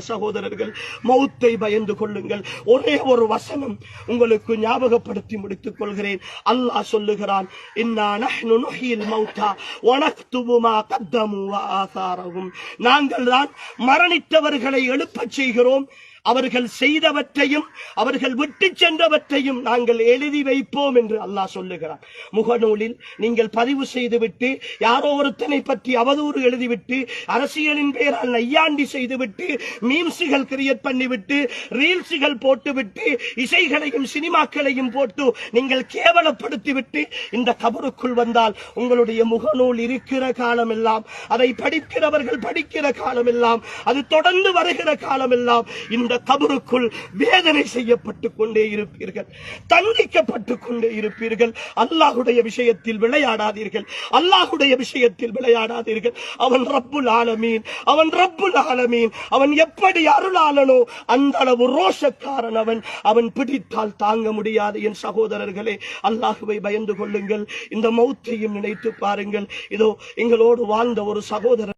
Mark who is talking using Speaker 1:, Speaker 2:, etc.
Speaker 1: சகோதரர்கள் மௌத்தை பயந்து கொள்ளுங்கள். ஒரே ஒரு வசனம் உங்களுக்கு ஞாபகப்படுத்தி முடித்துக் கொள்கிறேன். அல்லாஹ் சொல்லுகிறான் மௌத்தா நாங்கள் தான் மரணித்தவர்களை எழுப்பச் செய்கிறோம். அவர்கள் செய்தவற்றையும் அவர்கள் விட்டு சென்றவற்றையும் நாங்கள் எழுதி வைப்போம் என்று அல்லாஹ் சொல்லுகிறார் முகநூலில் நீங்கள் பதிவு செய்துவிட்டு யாரோ ஒருத்தனை பற்றி அவதூறு எழுதிவிட்டு அரசியலின் பெயரால் நையாண்டி செய்துவிட்டு மீம்ஸுகள் கிரியேட் பண்ணிவிட்டு ரீல்ஸுகள் போட்டுவிட்டு இசைகளையும் சினிமாக்களையும் போட்டு நீங்கள் கேவலப்படுத்திவிட்டு இந்த கபருக்குள் வந்தால் உங்களுடைய முகநூல் இருக்கிற காலம் எல்லாம் அதை படிக்கிறவர்கள் படிக்கிற காலம் எல்லாம் அது தொடர்ந்து வருகிற காலமெல்லாம் இந்த கபருக்குள் வேதனை செய்யப்பட்டு கொண்டே இருப்பீர்கள். தண்டிக்கப்பட்டு கொண்டே இருப்பீர்கள். அல்லாஹுடைய விஷயத்தில் விளையாடாதீர்கள். அல்லாஹுடைய விஷயத்தில் விளையாடாதீர்கள். அவன் ரப்புல் ஆலமீன். அவன் ரப்புல் ஆலமீன். அவன் எப்படி அருளாளனோ அந்த அளவு ரோஷக்காரன் அவன். அவன் பிடித்தால் தாங்க முடியாது என் சகோதரர்களே. அல்லாஹுவை பயந்து கொள்ளுங்கள். இந்த மௌத்தையும் நினைத்து பாருங்கள். இதோ எங்களோடு வாழ்ந்த ஒரு சகோதரர்